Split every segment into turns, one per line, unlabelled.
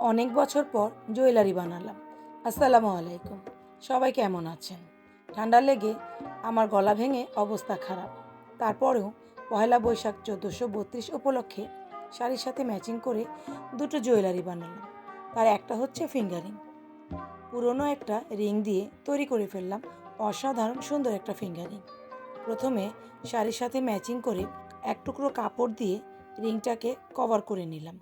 অনেক বছর পর জুয়েলারি বানালাম। আসসালামু আলাইকুম। সবাই কেমন আছেন? ঠান্ডা লেগে আমার গলা ভেঙে অবস্থা খারাপ। তারপরেও পয়লা বৈশাখ চোদ্দোশো বত্রিশ উপলক্ষে শাড়ির সাথে ম্যাচিং করে দুটো জুয়েলারি বানালাম। তার একটা হচ্ছে ফিঙ্গারিং। পুরনো একটা রিং দিয়ে তৈরি করে ফেললাম অসাধারণ সুন্দর একটা ফিঙ্গারিং। প্রথমে শাড়ির সাথে ম্যাচিং করে এক টুকরো কাপড় দিয়ে রিংটাকে কভার করে নিলাম।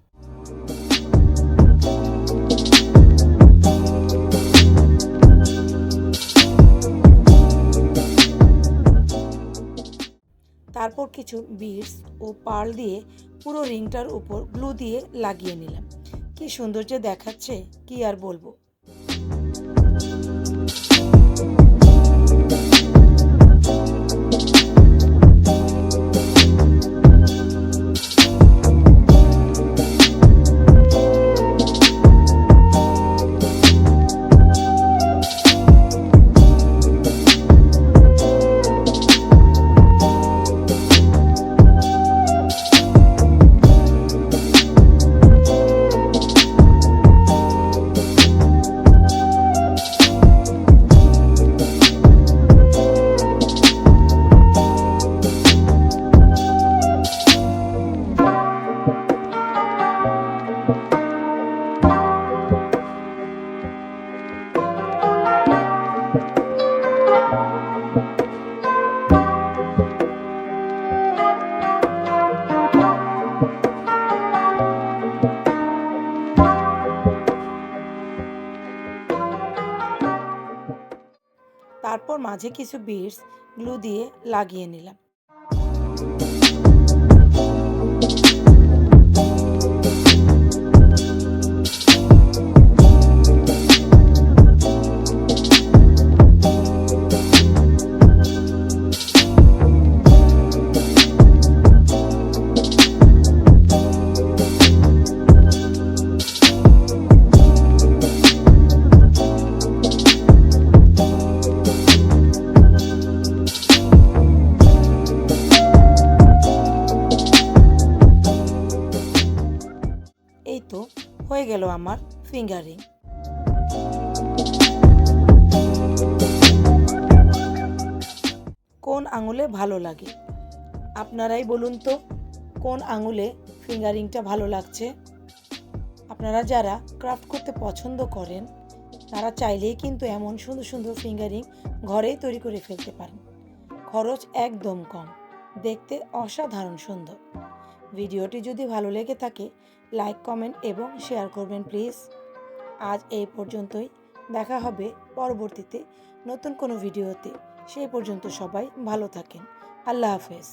তারপর কিছু বিটস ও পার্ল দিয়ে পুরো রিংটার উপর গ্লু দিয়ে লাগিয়ে নিলাম। কি সৌন্দর্য দেখাচ্ছে, কি আর বলব? তারপর মাঝে কিছু বিটস গ্লু দিয়ে লাগিয়ে নিলাম। তো হয়ে গেল আমার ফিঙ্গারিং। কোন আঙুলে ভালো লাগে? আপনারাই বলুন তো, কোন আঙুলে ফিঙ্গারিংটা ভালো লাগছে? আপনারা যারা ক্রাফট করতে পছন্দ করেন, তারা চাইলেই কিন্তু এমন সুন্দর সুন্দর ফিঙ্গারিং ঘরেই তৈরি করে ফেলতে পারেন। খরচ একদম কম, দেখতে অসাধারণ সুন্দর। ভিডিওটি যদি ভালো লেগে থাকে, লাইক, কমেন্ট এবং শেয়ার করবেন, প্লিজ। আজ এই পর্যন্তই। দেখা হবে পরবর্তীতে নতুন কোনো ভিডিওতে। সেই পর্যন্ত সবাই ভালো থাকেন। আল্লাহ হাফেজ।